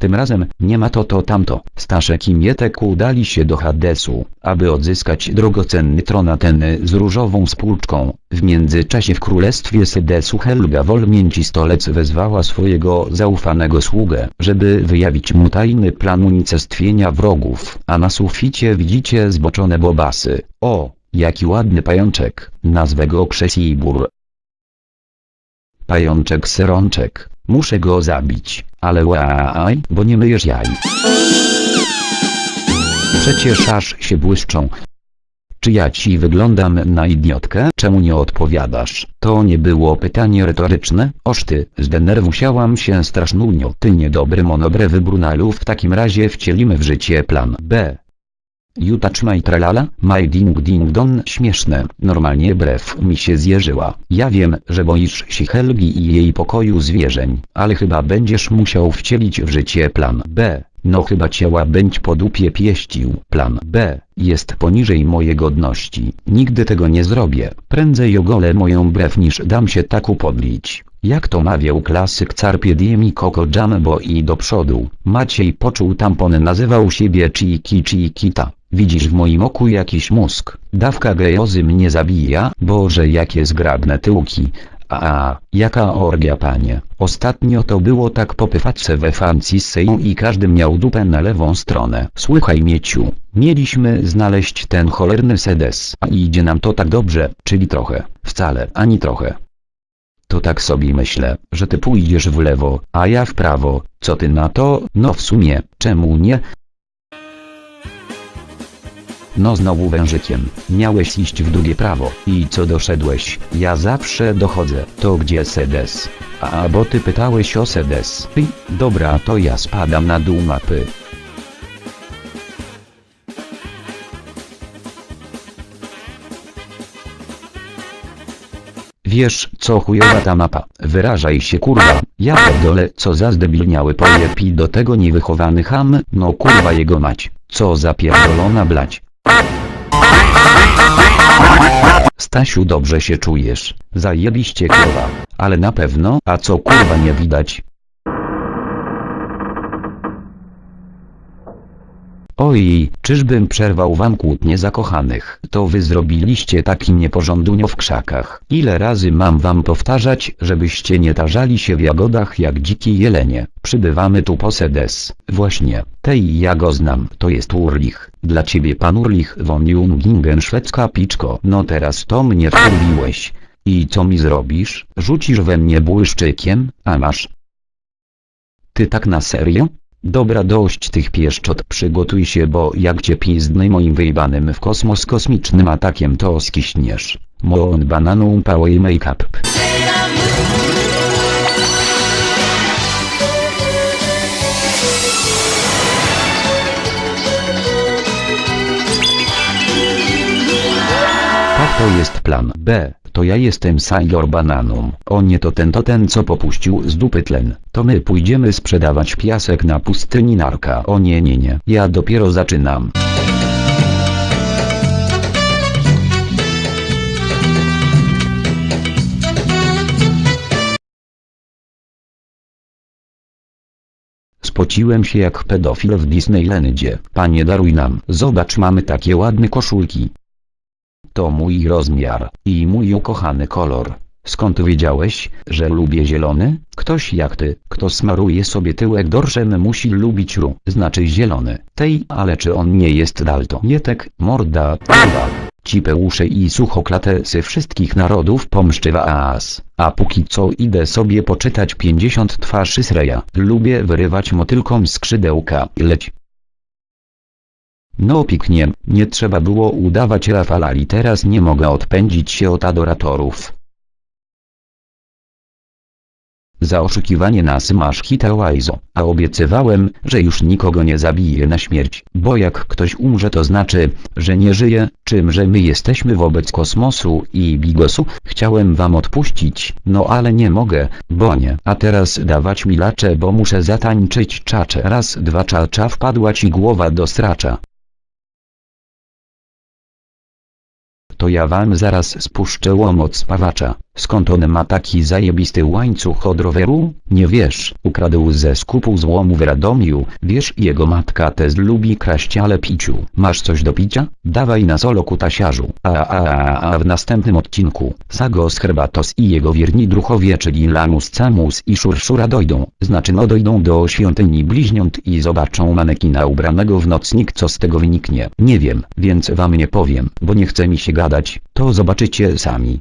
Tym razem, nie ma to to tamto. Staszek i Mietek udali się do Hadesu, aby odzyskać drogocenny tron Ateny z różową spłuczką. W międzyczasie w królestwie Sedesu Helga Wolmięcistolec wezwała swojego zaufanego sługę, żeby wyjawić mu tajny plan unicestwienia wrogów, a na suficie widzicie zboczone bobasy. O, jaki ładny pajączek, nazwę go Krzesibur. Pajączek serączek, muszę go zabić, ale łaj, bo nie myjesz jaj. Przecież aż się błyszczą. Czy ja ci wyglądam na idiotkę? Czemu nie odpowiadasz? To nie było pytanie retoryczne? Oż ty, zdenerwusiałam się strasznunio. Ty niedobry monobrewy Brunalu w takim razie wcielimy w życie plan B. You touch my tralala, my ding ding don śmieszne, normalnie brew mi się zjeżyła. Ja wiem, że boisz się Helgi i jej pokoju zwierzeń, ale chyba będziesz musiał wcielić w życie plan B. No chyba ciała będź po dupie pieścił. Plan B jest poniżej mojej godności. Nigdy tego nie zrobię. Prędzej ogolę moją brew niż dam się tak upodlić. Jak to mawiał klasyk Carpie Diem i Coco Jumbo i do przodu. Maciej poczuł tampon nazywał siebie Chiki Chikita. Widzisz w moim oku jakiś mózg. Dawka gejozy mnie zabija. Boże jakie zgrabne tyłki. A, jaka orgia panie. Ostatnio to było tak popywacze we Francji i każdy miał dupę na lewą stronę. Słuchaj Mieciu, mieliśmy znaleźć ten cholerny sedes. A idzie nam to tak dobrze, czyli trochę, wcale, ani trochę. To tak sobie myślę, że ty pójdziesz w lewo, a ja w prawo, co ty na to? No w sumie, czemu nie? No znowu wężykiem, miałeś iść w drugie prawo. I co doszedłeś? Ja zawsze dochodzę. To gdzie sedes? A bo ty pytałeś o sedes. I, dobra to ja spadam na dół mapy. Wiesz, co chujowa ta mapa, wyrażaj się kurwa, ja pierdolę, co za zdebilniały pojeb i do tego niewychowany ham, no kurwa jego mać, co za pierdolona blać. Stasiu dobrze się czujesz, zajebiście kurwa, ale na pewno, a co kurwa nie widać? Oj, czyżbym przerwał wam kłótnie zakochanych? To wy zrobiliście taki nieporządunio w krzakach. Ile razy mam wam powtarzać, żebyście nie tarzali się w jagodach jak dziki jelenie. Przybywamy tu po sedes. Właśnie, tej ja go znam. To jest Urlich. Dla ciebie pan Urlich von Jungingen szwedzka piczko. No teraz to mnie wkurwiłeś. I co mi zrobisz? Rzucisz we mnie błyszczykiem, a masz. Ty tak na serio? Dobra dość tych pieszczot przygotuj się bo jak cię pizdny moim wyjebanym w kosmos kosmicznym atakiem to skiśniesz. Moon bananą power make-up. Tak to jest plan B. To ja jestem Sailor Bananą. O nie to ten to ten co popuścił z dupy tlen. To my pójdziemy sprzedawać piasek na pustyni narka. O nie nie nie. Ja dopiero zaczynam. Spociłem się jak pedofil w Disneylandzie. Panie daruj nam. Zobacz mamy takie ładne koszulki. To mój rozmiar i mój ukochany kolor. Skąd wiedziałeś, że lubię zielony? Ktoś jak ty, kto smaruje sobie tyłek dorszem musi lubić ru, znaczy zielony. Tej, ale czy on nie jest daltonietek, morda, kurwa. Cipę uszy i suchoklatę z wszystkich narodów pomszczywa as. A póki co idę sobie poczytać 50 twarzy Sreja. Lubię wyrywać motylkom skrzydełka. Leć. No piknie, nie trzeba było udawać Rafalali teraz nie mogę odpędzić się od adoratorów. Za oszukiwanie nas masz hita a obiecywałem, że już nikogo nie zabiję na śmierć, bo jak ktoś umrze to znaczy, że nie żyje, czymże my jesteśmy wobec kosmosu i bigosu, chciałem wam odpuścić, no ale nie mogę, bo nie, a teraz dawać mi lacze bo muszę zatańczyć czacze raz dwa czacza wpadła ci głowa do stracza. To ja wam zaraz spuszczę łomot spawacza. Skąd on ma taki zajebisty łańcuch od roweru? Nie wiesz, ukradł ze skupu złomu w Radomiu, wiesz jego matka też lubi kraść ale piciu. Masz coś do picia? Dawaj na solo kutasiarzu. A, a, a, a w następnym odcinku, Sagos Herbatos i jego wierni druchowie czyli Lanus Camus i Szurszura dojdą, znaczy no dojdą do świątyni bliźniąt i zobaczą manekina ubranego w nocnik co z tego wyniknie. Nie wiem, więc wam nie powiem, bo nie chce mi się gadać, to zobaczycie sami.